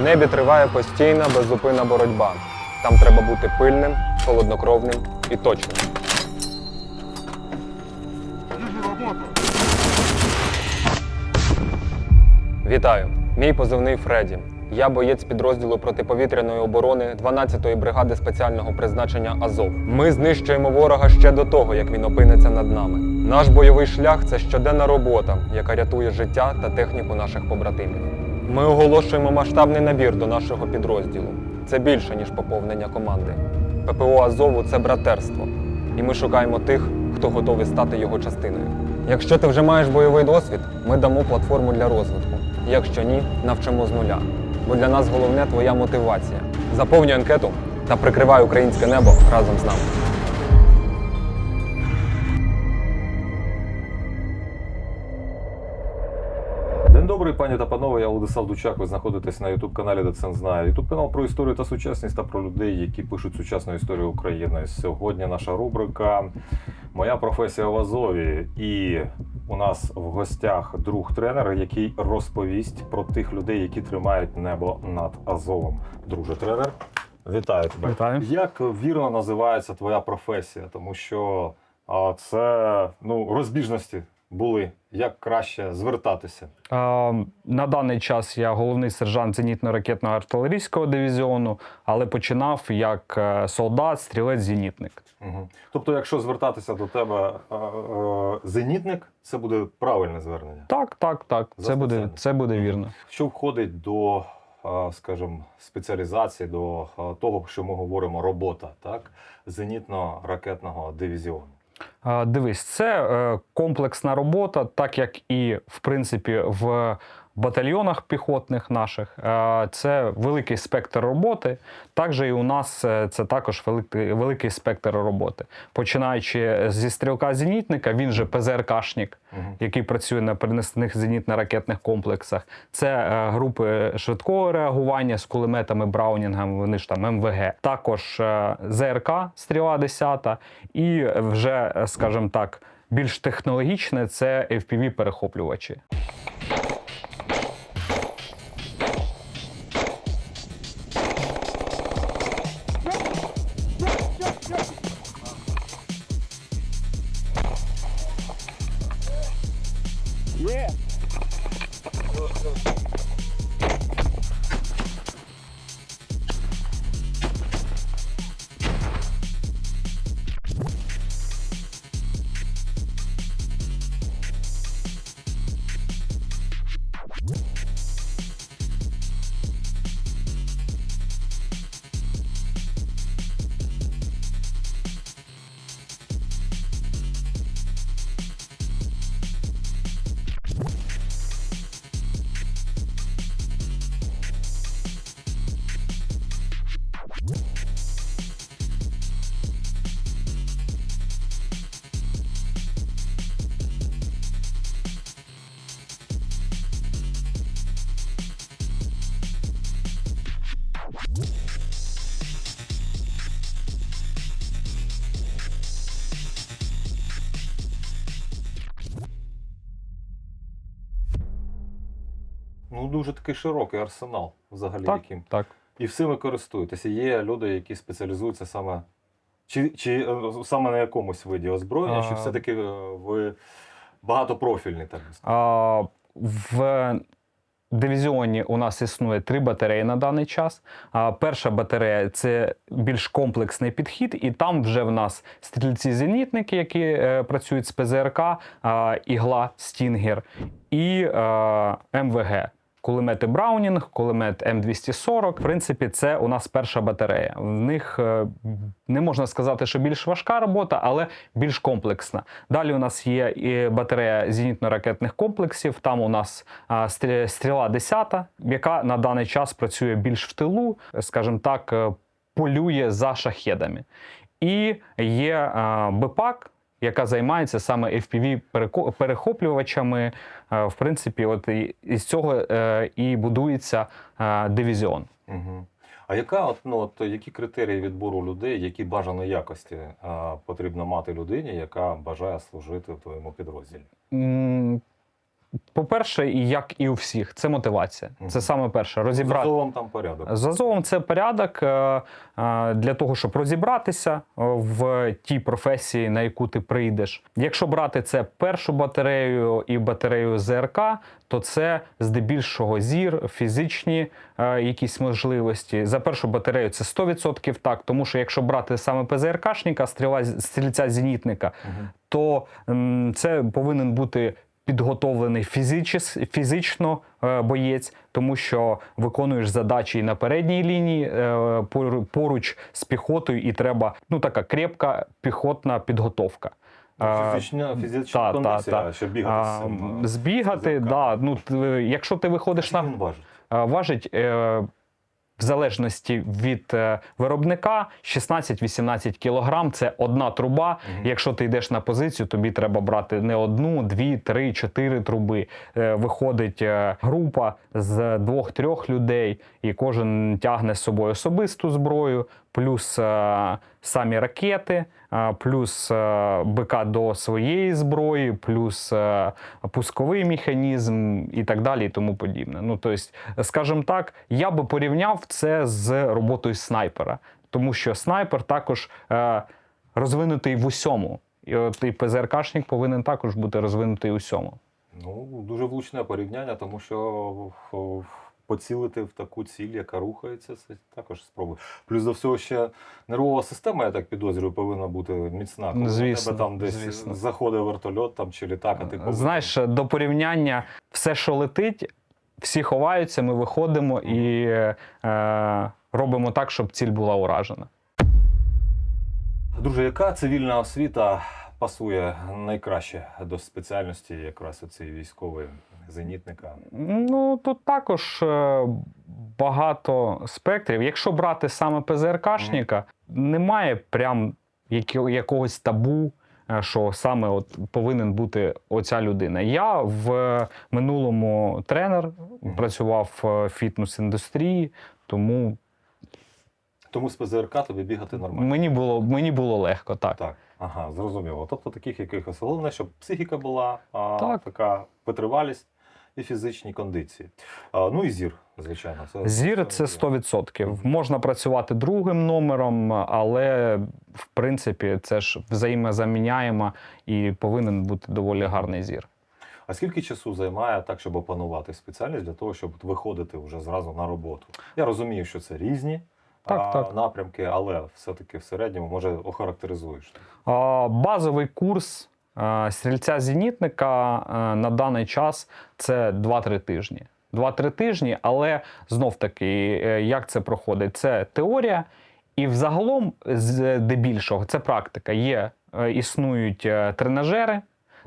В небі триває постійна беззупинна боротьба. Там треба бути пильним, холоднокровним і точним. Вітаю! Мій позивний Фредді. Я боєць підрозділу протиповітряної оборони 12-ї бригади спеціального призначення Азов. Ми знищуємо ворога ще до того, як він опиниться над нами. Наш бойовий шлях це щоденна робота, яка рятує життя та техніку наших побратимів. Ми оголошуємо масштабний набір до нашого підрозділу. Це більше ніж поповнення команди. ППО Азову це братерство, і ми шукаємо тих, хто готовий стати його частиною. Якщо ти вже маєш бойовий досвід, ми дамо платформу для розвитку. Якщо ні, навчимо з нуля. Бо для нас головне твоя мотивація. Заповнюй анкету та прикривай українське небо разом з нами. Добрий, пані та панове. Я Владислав Дучак. Ви знаходитесь на Ютуб каналі Доцент знає. Ютуб канал про історію та сучасність та про людей, які пишуть сучасну історію України. Сьогодні наша рубрика Моя професія в Азові. І у нас в гостях друг тренер, який розповість про тих людей, які тримають небо над Азовом. Друже тренер, вітаю тебе. Вітаю. Як вірно називається твоя професія? Тому що а, це ну, розбіжності були. Як краще звертатися? Е, На даний час я головний сержант зенітно-ракетного артилерійського дивізіону, але починав як е, солдат, стрілець, зенітник. Угу. Тобто, якщо звертатися до тебе е, е, зенітник, це буде правильне звернення. Так, так, так. Це буде, це буде вірно. Що входить до, скажімо, спеціалізації, до того, що ми говоримо, робота, так? зенітно-ракетного дивізіону. Дивись, це е, комплексна робота, так як і в принципі в батальйонах піхотних наших. Е, Це великий спектр роботи. Також і у нас е, це також великий, великий спектр роботи. Починаючи зі стрілка-зенітника, він же ПЗРКшник, який працює на перенесених зенітно-ракетних комплексах. Це е, групи швидкого реагування з кулеметами Браунінгами, вони ж там МВГ. Також е, ЗРК стріла 10 і вже, е, скажімо так, більш технологічне це FPV-перехоплювачі. Ну, дуже такий широкий арсенал, взагалі, Так, яким. так. І всіми користуєтеся. Є люди, які спеціалізуються саме. Чи, чи е, саме на якомусь виді озброєння, чи все-таки е, ви багатопрофільний, так би сказати? А, в дивізіоні у нас існує три батареї на даний час. А, перша батарея це більш комплексний підхід, і там вже в нас стрільці-зенітники, які е, працюють з ПЗРК, а, ігла Стінгер і е, МВГ. Кулемети Браунінг, кулемет М240. В принципі, це у нас перша батарея. В них е, не можна сказати, що більш важка робота, але більш комплексна. Далі у нас є і батарея зенітно-ракетних комплексів. Там у нас стріла 10, яка на даний час працює більш в тилу, скажімо так, е, полює за шахедами. І є БПАК, яка займається саме fpv перехоплювачами. Е, В принципі, от із цього е, і будується е, дивізіон. Угу. А яка от, ну, от, які критерії відбору людей, які бажаної якості а, потрібно мати людині, яка бажає служити в твоєму підрозділі? По-перше, як і у всіх, це мотивація. Це саме перше. Розібрати. Загалом там порядок. З Азовом це порядок е, е, для того, щоб розібратися е, в тій професії, на яку ти прийдеш. Якщо брати це першу батарею і батарею ЗРК, то це здебільшого зір, фізичні якісь можливості. За першу батарею це 100% так, тому що якщо брати саме ПЗРКшника, стрільця зенітника, то це повинен бути підготовлений фізичес- фізично е, боєць, тому що виконуєш задачі і на передній лінії е, поруч з піхотою, і треба ну така крепка піхотна підготовка. Е, Фізична, фізична та, кондиція, та, та. щоб бігати а, цим. збігати, да, ну, якщо ти виходиш Що на важить? Важить в залежності від е, виробника 16-18 кілограм. Це одна труба. Якщо ти йдеш на позицію, тобі треба брати не одну, дві, три, чотири труби. Е, Виходить е, група з двох-трьох людей, і кожен тягне з собою особисту зброю, плюс самі ракети, плюс е, БК до своєї зброї, плюс е, пусковий механізм і так далі, і тому подібне. Ну, тобто, скажімо так, я би порівняв це з роботою снайпера, тому що снайпер також е, розвинутий в усьому. І от і ПЗРКшник повинен також бути розвинутий у всьому. Ну, дуже влучне порівняння, тому що поцілити в таку ціль, яка рухається, це також спроби. Плюс до всього ще нервова система, я так підозрюю, повинна бути міцна. Коли Звісно, тебе там десь звісно. заходить вертольот там, чи літак, а ти повинен- Знаєш, до порівняння все, що летить, всі ховаються, ми виходимо і е, робимо так, щоб ціль була уражена. Друже, яка цивільна освіта пасує найкраще до спеціальності якраз оцієї військової зенітника? Ну тут також е, багато спектрів. Якщо брати саме ПЗРКшника, немає прям якогось табу. е, Що саме от повинен бути оця людина? Я в минулому тренер працював в фітнес-індустрії, тому Тому з ПЗРК тобі бігати нормально. мені було мені було легко так. Так, ага, зрозуміло. Тобто таких якихось головне, щоб психіка була, а, Так. така витривалість і фізичні кондиції. А, ну і зір, звичайно. Це, Зір це 100%. Можна працювати другим номером, але в принципі це ж взаємозаміняємо і повинен бути доволі гарний зір. А скільки часу займає так, щоб опанувати спеціальність для того, щоб виходити вже зразу на роботу? Я розумію, що це різні Так, так. напрямки, але все-таки в середньому може охарактеризуєш. А, Базовий курс а, стрільця-зенітника на даний час це 2-3 тижні. 2-3 тижні, але знов таки, е, як це проходить? Це теорія, і взагалом, здебільшого, це практика. Є, е, існують е, тренажери,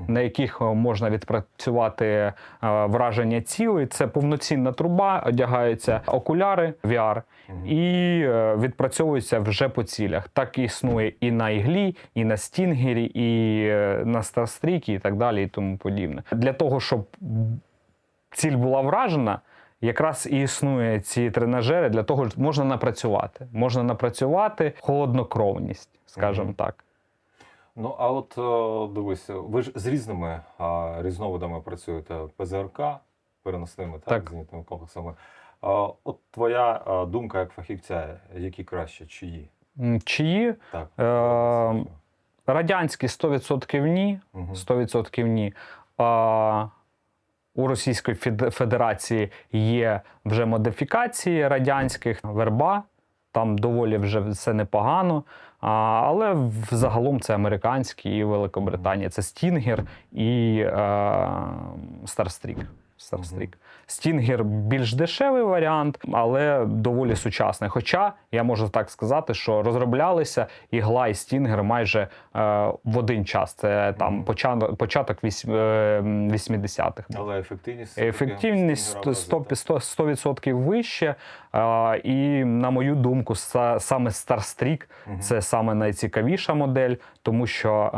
на яких е, можна відпрацювати е, враження цілей. Це повноцінна труба, одягаються окуляри VR і е, відпрацьовується вже по цілях. Так існує і на іглі, і на стінгері, і на старстрікі, і так далі, і тому подібне. Для того, щоб ціль була вражена. Якраз і існує ці тренажери для того, що можна напрацювати. Можна напрацювати холоднокровність, скажімо Мгм. так. Ну, а от е, дивись, ви ж з різними а, різновидами працюєте ПЗРК, переносними так, Так. зенітними комплексами. А, от твоя думка як фахівця, які краще, чиї? Чиї Так. Е, радянські 100% ні, 100% ні. А, у Російської Федерації є вже модифікації радянських верба. Там доволі вже все непогано. А, але взагалом це американські і Великобританія. Це Стінгер і е, Старстрік. Старстрік. Стінгер більш дешевий варіант, але доволі сучасний. Хоча я можу так сказати, що розроблялися ігла і стінгер майже е, в один час. Це там початок, початок вісім- е, 80-х. Але ефективність. Ефективність Стінгера 100%, 100%, 100% вище. А, і, на мою думку, са- саме так? Мгм. це саме найцікавіша модель, тому що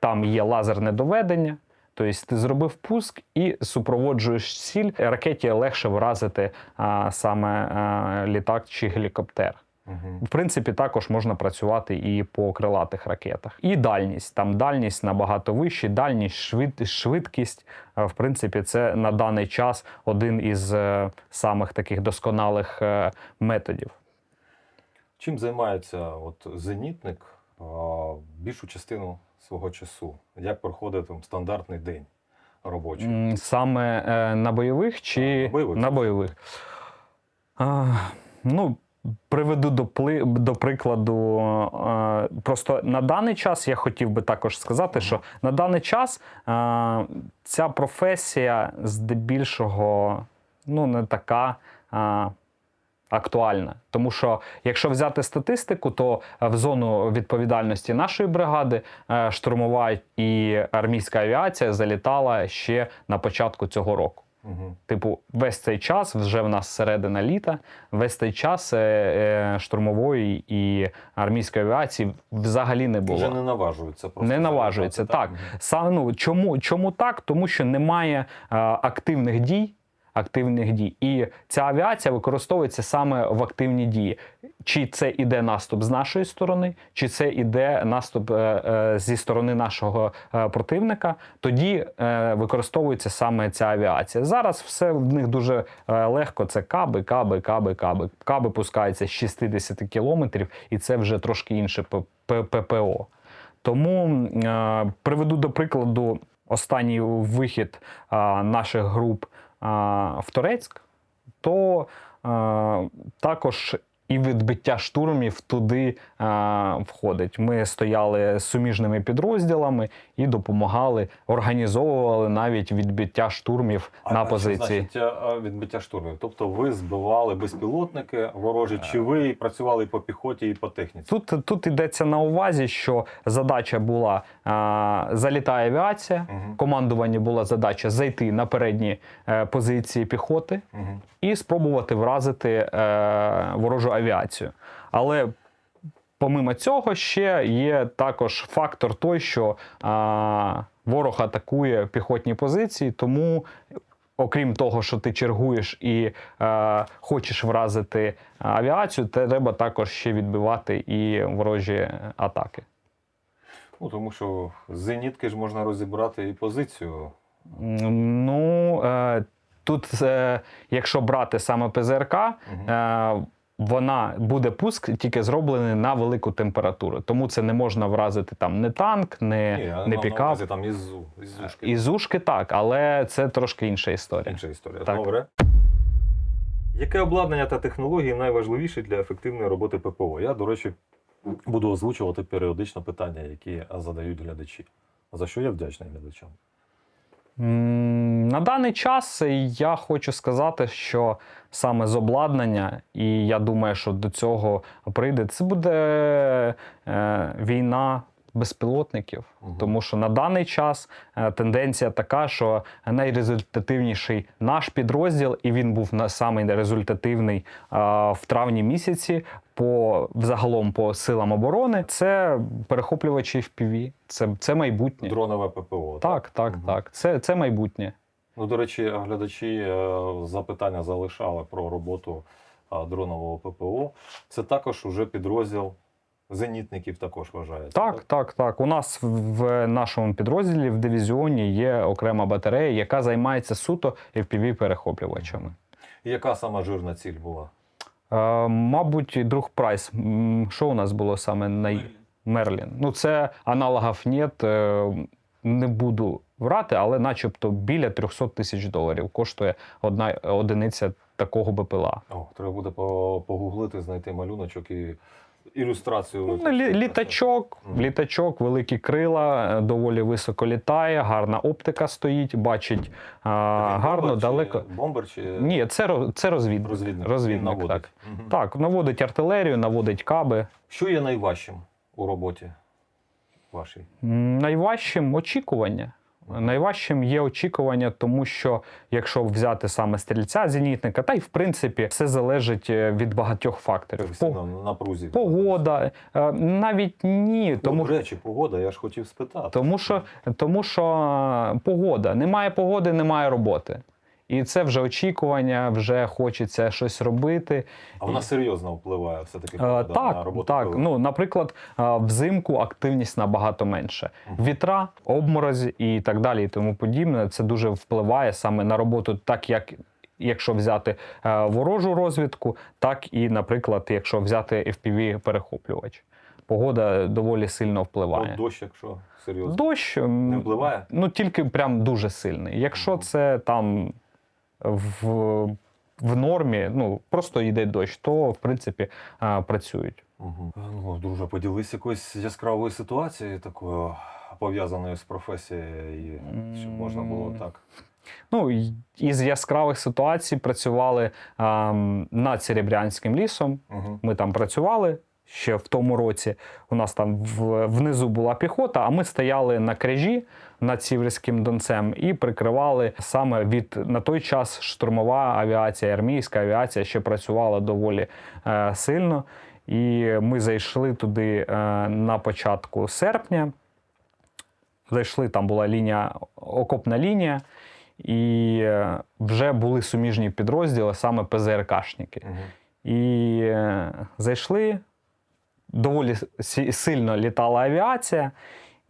там є лазерне доведення. Тобто ти зробив пуск і супроводжуєш ціль. Ракеті легше вразити а, саме а, літак чи гелікоптер. Угу. В принципі, також можна працювати і по крилатих ракетах. І дальність. Там дальність набагато вища, дальність, швид, швидкість. Е, В принципі, це на даний час один із е, самих таких досконалих е, методів. Чим займається от зенітник більшу частину свого часу? Як проходить там стандартний день робочий? Саме е, на бойових чи На бойових. на бойових? А, ну, приведу до, пли, до прикладу. просто на даний час я хотів би також сказати, що на даний час ця професія здебільшого ну, не така. Актуальна, тому що якщо взяти статистику, то е, в зону відповідальності нашої бригади е, штурмова і армійська авіація залітала ще на початку цього року. Угу. Типу, весь цей час, вже в нас середина літа, весь цей час е, е, штурмової і армійської авіації взагалі не було. Вже не наважуються просто. Не наважується, так. Мгм. Саме ну, чому, чому так? Тому що немає е, активних дій. Активних дій. І ця авіація використовується саме в активні дії. Чи це іде наступ з нашої сторони, чи це іде наступ е, е, зі сторони нашого е, противника, тоді е, використовується саме ця авіація. Зараз все в них дуже е, легко. Це каби, каби, каби, каби. Каби пускаються з 60 кілометрів, і це вже трошки інше ППО. Тому е, приведу до прикладу останній вихід е, наших груп е, в Торецьк, то також і відбиття штурмів туди е, входить. Ми стояли з суміжними підрозділами і допомагали, організовували навіть відбиття штурмів А- на а що позиції. значить а, а, відбиття штурмів? Тобто ви збивали безпілотники ворожі, чи ви працювали по піхоті, і по техніці? Тут, тут йдеться на увазі, що задача була а, залітає авіація. Мгм. Командуванні була задача зайти на передні е, позиції піхоти Мгм. і спробувати вразити е, ворожу авіацію. Але помимо цього, ще є також фактор той, що а, ворог атакує піхотні позиції, тому. Окрім того, що ти чергуєш і е, хочеш вразити авіацію, треба також ще відбивати і ворожі атаки. Ну, тому що з зенітки ж можна розібрати і позицію. Ну, е, тут, е, якщо брати саме ПЗРК, Мгм. е, вона буде пуск тільки зроблений на велику температуру. Тому це не можна вразити там не танк, не, Ні, не пікап. увазі там із, зу- із зушки. Із ушки так, але це трошки інша історія. Інша історія. Так. Добре. Яке обладнання та технології найважливіші для ефективної роботи ППО? Я, до речі, буду озвучувати періодично питання, які задають глядачі. За що я вдячний глядачам? На даний час я хочу сказати, що саме з обладнання, і я думаю, що до цього прийде, це буде е, війна безпілотників. Мгм. Тому що на даний час е, тенденція така, що найрезультативніший наш підрозділ, і він був на самий результативний в травні місяці. По взагалом по силам оборони це перехоплювачі FPV, це, це майбутнє. Дронове ППО. Так, так, Мгм. так. Це, це майбутнє. Ну, до речі, глядачі е, запитання залишали про роботу е, дронового ППО. Це також уже підрозділ зенітників також вважається. Так, так, так. У нас в- в нашому підрозділі в дивізіоні є окрема батарея, яка займається суто fpv перехоплювачами. Яка сама жирна ціль була? Е, мабуть, друг Прайс. Що у нас було саме на Мерлін? Ну, це аналогів нет. е, Не буду врати, але начебто біля 300 тисяч доларів коштує одна одиниця такого БПЛА. О, треба буде погуглити, знайти малюночок і ілюстрацію. Ну, лі- літачок, Мгм. літачок, великі крила, е, доволі високо літає, гарна оптика стоїть, бачить а, гарно, бомбер чи- далеко. Бомбер чи Ні, це, це розвідник. розвідник? розвідник, наводить. так. Мгм. Так, наводить артилерію, наводить каби. Що є найважчим у роботі вашій? Найважчим очікування. Найважчим є очікування, тому що якщо взяти саме стрільця, зенітника, та й в принципі все залежить е, від багатьох факторів. По- на, на прузі. Погода, е, навіть ні, Тому... ну, речі, погода, я ж хотів спитати. Тому що, тому що е, погода. Немає погоди, немає роботи. І це вже очікування, вже хочеться щось робити. А вона серйозно впливає все-таки Е, погода на роботу. так. Ну, наприклад, е, взимку активність набагато менше. Вітра, обморозь і так далі, і тому подібне. Це дуже впливає саме на роботу, так як. Якщо взяти е, ворожу розвідку, так і, наприклад, якщо взяти fpv перехоплювач погода доволі сильно впливає. От дощ, якщо серйозно. Дощ Не впливає? Ну тільки прям дуже сильний. Якщо це там в, в нормі, ну просто йде дощ, то в принципі а, працюють. Угу. Ну, друже, поділись якоюсь яскравою ситуацією такою пов'язаною з професією, щоб можна було так. Ну із яскравих ситуацій працювали а, над Серебрянським лісом. Угу. Ми там працювали ще в тому році. У нас там в, внизу була піхота, а ми стояли на крижі над Сіверським Донцем і прикривали саме від на той час штурмова авіація, армійська авіація ще працювала доволі е, сильно. І ми зайшли туди е, на початку серпня. Зайшли, там була лінія, окопна лінія, і е, вже були суміжні підрозділи, саме ПЗРКшники. Угу. І е, зайшли. Доволі сильно літала авіація,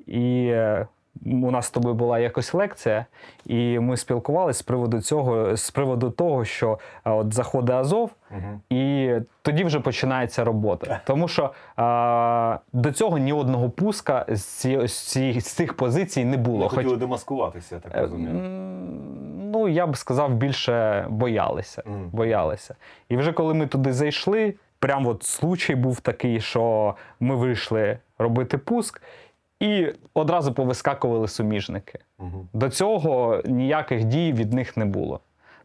і е, у нас з тобою була якось лекція, і ми спілкувалися з приводу цього, з приводу того, що е, от заходить Азов, Угу. і тоді вже починається робота. Тому що е, до цього ні одного пуска з, ці, з, ці, з цих позицій не було. Хоч- хотіли демаскуватися, я так розумію. Ну, я б сказав, більше боялися. Мгм. боялися. І вже коли ми туди зайшли, прям от случай був такий, що ми вийшли робити пуск, і одразу повискакували суміжники. Угу. До цього ніяких дій від них не було.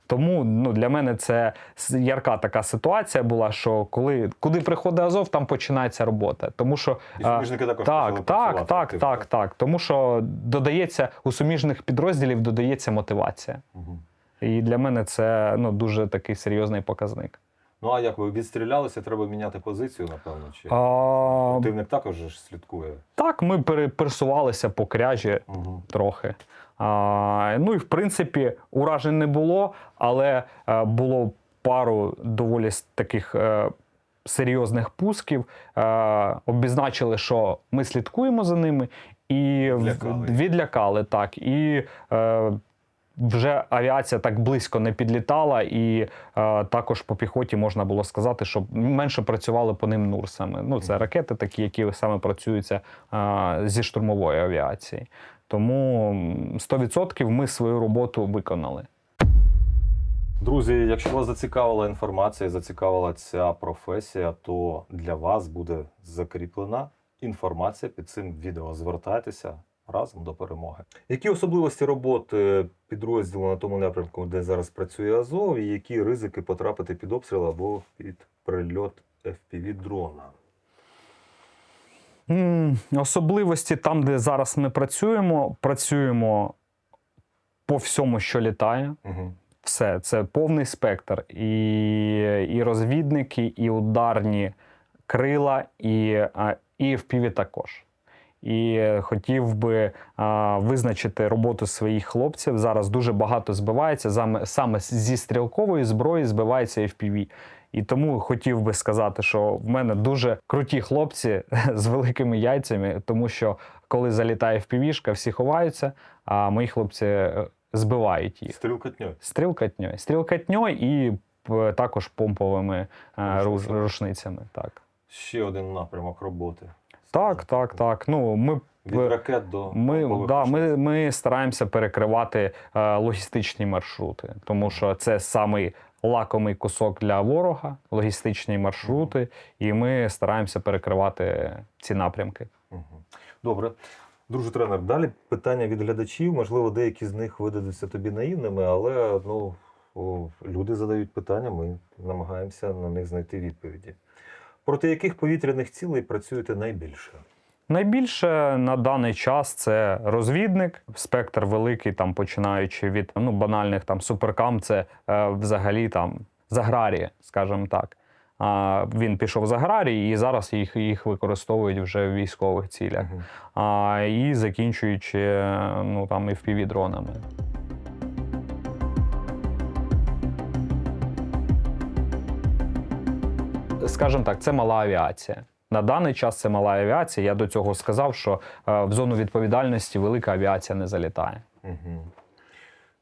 Тому ну, для мене це ярка така ситуація була, що коли куди приходить Азов, там починається робота. Тому що І суміжники також так, так, так, так, так. Тому що додається у суміжних підрозділів додається мотивація. Угу. І для мене це ну, дуже такий серйозний показник. Ну а як ви відстрілялися, треба міняти позицію, напевно, чи А, противник також ж слідкує. так, ми пере- пересувалися по кряжі Угу. трохи. А, ну і в принципі уражень не було, але е, було пару доволі с- таких е, серйозних пусків. Е, обізначили, що ми слідкуємо за ними, і в- Відлякали. відлякали так. І е, вже авіація так близько не підлітала, і е, також по піхоті можна було сказати, що менше працювали по ним нурсами. Ну, це ракети, такі, які саме працюються е, зі штурмової авіації. Тому 100% ми свою роботу виконали. Друзі, якщо вас зацікавила інформація, зацікавила ця професія, то для вас буде закріплена інформація під цим відео. Звертайтеся разом до перемоги. Які особливості роботи підрозділу на тому напрямку, де зараз працює Азов, і які ризики потрапити під обстріл або під прильот fpv дрона? Особливості там, де зараз ми працюємо, працюємо по всьому, що літає. Угу. Все, це повний спектр. І, і розвідники, і ударні крила, і, і FPV також. І е, хотів би а, визначити роботу своїх хлопців. Зараз дуже багато збивається саме, зі стрілкової зброї збивається FPV. І тому хотів би сказати, що в мене дуже круті хлопці з великими яйцями, тому що коли залітає FPV-шка, всі ховаються, а мої хлопці е, збивають їх. Стрілкотньою. Стрілкатньою. Стрілкатньою і також помповими е, Рушницями. рушницями. Так, Ще один напрямок роботи. Так, так. так. Ну, ми, Від ракет до ми, да, ми, ми стараємося перекривати е, логістичні маршрути, тому що це самий лакомий кусок для ворога, логістичні маршрути, і ми стараємося перекривати ці напрямки. Добре. Друже тренер, далі питання від глядачів. Можливо, деякі з них видадуться тобі наївними, але ну, люди задають питання, ми намагаємося на них знайти відповіді. Проти яких повітряних цілей працюєте найбільше? Найбільше на даний час це розвідник, спектр великий, там починаючи від ну банальних там суперкам, це е, взагалі там з аграрії, скажімо так. А, він пішов з аграрії і зараз їх, їх використовують вже в військових цілях. Мгм. А, і закінчуючи ну там і дронами. Скажімо так, це мала авіація. На даний час це мала авіація. Я до цього сказав, що е, в зону відповідальності велика авіація не залітає. Угу.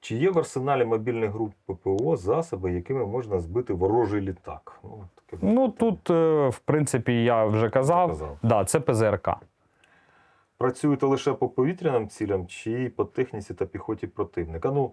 Чи є в арсеналі мобільних груп ППО засоби, якими можна збити ворожий літак? Ну, таке Ну тут, е, в принципі, я вже казав, Казав. Да, це ПЗРК. Працюєте лише по повітряним цілям чи по техніці та піхоті противника? Ну,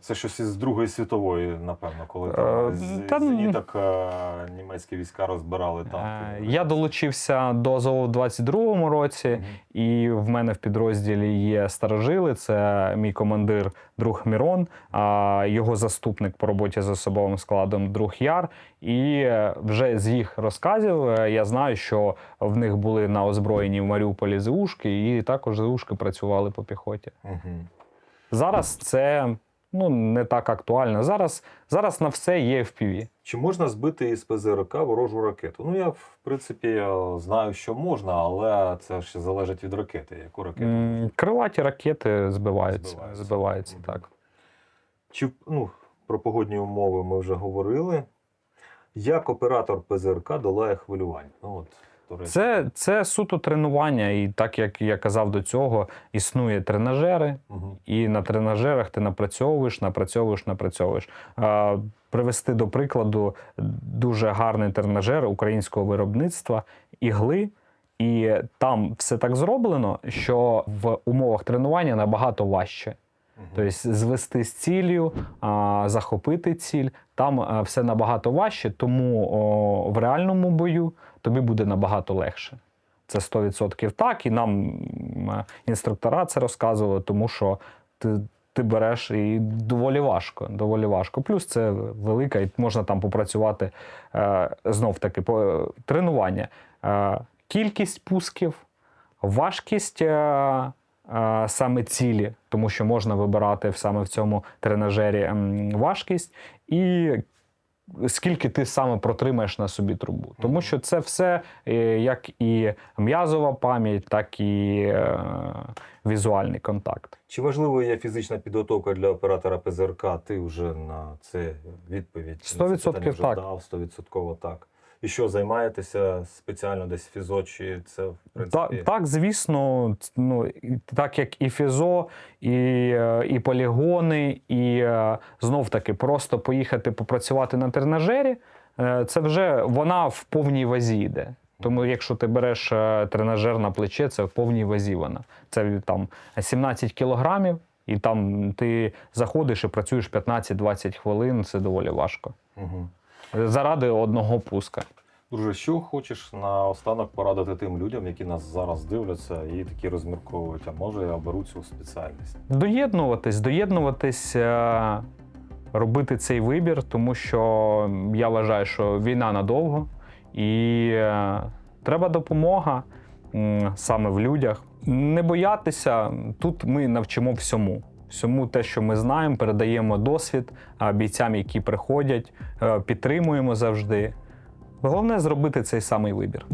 це щось із Другої світової, напевно, коли там Е, з та, ну, зеніток е, німецькі війська розбирали Е, танки. Я долучився до Азову в 22-му році, Мгм. і в мене в підрозділі є старожили. Це мій командир друг Мірон, а його заступник по роботі з особовим складом друг Яр. І вже з їх розказів я знаю, що в них були на озброєнні в Маріуполі ЗУшки, і також ЗУшки працювали по піхоті. Угу. Зараз це ну не так актуально. Зараз, зараз на все є FPV. Чи можна збити із ПЗРК ворожу ракету? Ну, я, в принципі, знаю, що можна, але це ще залежить від ракети. Яку ракету? М, Крилаті ракети збиваються. Збиваються. Збиваються, Мгм. так. Чи ну, про погодні умови ми вже говорили. Як оператор ПЗРК долає хвилювання? Ну, от. Це, це суто тренування, і так як я казав до цього, існує тренажери, Мгм. і на тренажерах ти напрацьовуєш, напрацьовуєш, напрацьовуєш. А, привести до прикладу дуже гарний тренажер українського виробництва ігли. І там все так зроблено, що в умовах тренування набагато важче. Тобто звести з ціллю, захопити ціль, там а, все набагато важче, тому о, в реальному бою тобі буде набагато легше. Це 100% так, і нам е, інструктора це розказували, тому що ти, ти береш і доволі важко. Доволі важко. Плюс це велика, і можна там попрацювати е, знов таки по тренування. Е, кількість пусків, важкість. Е, е, саме цілі, тому що можна вибирати саме в цьому тренажері важкість, і скільки ти саме протримаєш на собі трубу. Тому що це все е, як і м'язова пам'ять, так і е, візуальний контакт. Чи важливою є фізична підготовка для оператора ПЗРК? Ти вже на це відповідь. 100% на це так. Дав, 100% так. І що, займаєтеся спеціально десь фізо, чи це, в принципі... Так, так, звісно, ну, так як і фізо, і, е, і полігони, і е, знов таки просто поїхати попрацювати на тренажері, е, це вже вона в повній вазі йде. Тому якщо ти береш тренажер на плече, це в повній вазі вона. Це там 17 кілограмів, і там ти заходиш і працюєш 15-20 хвилин, це доволі важко. Угу. Заради одного пуска. Друже, що хочеш наостанок порадити тим людям, які нас зараз дивляться і такі розмірковують, а може я оберу цю спеціальність? Доєднуватись, доєднуватись, е, робити цей вибір, тому що я вважаю, що війна надовго і е, треба допомога саме в людях. Не боятися, тут ми навчимо всьому. Всьому те, що ми знаємо, передаємо досвід бійцям, які приходять, е, підтримуємо завжди. Головне зробити цей самий вибір.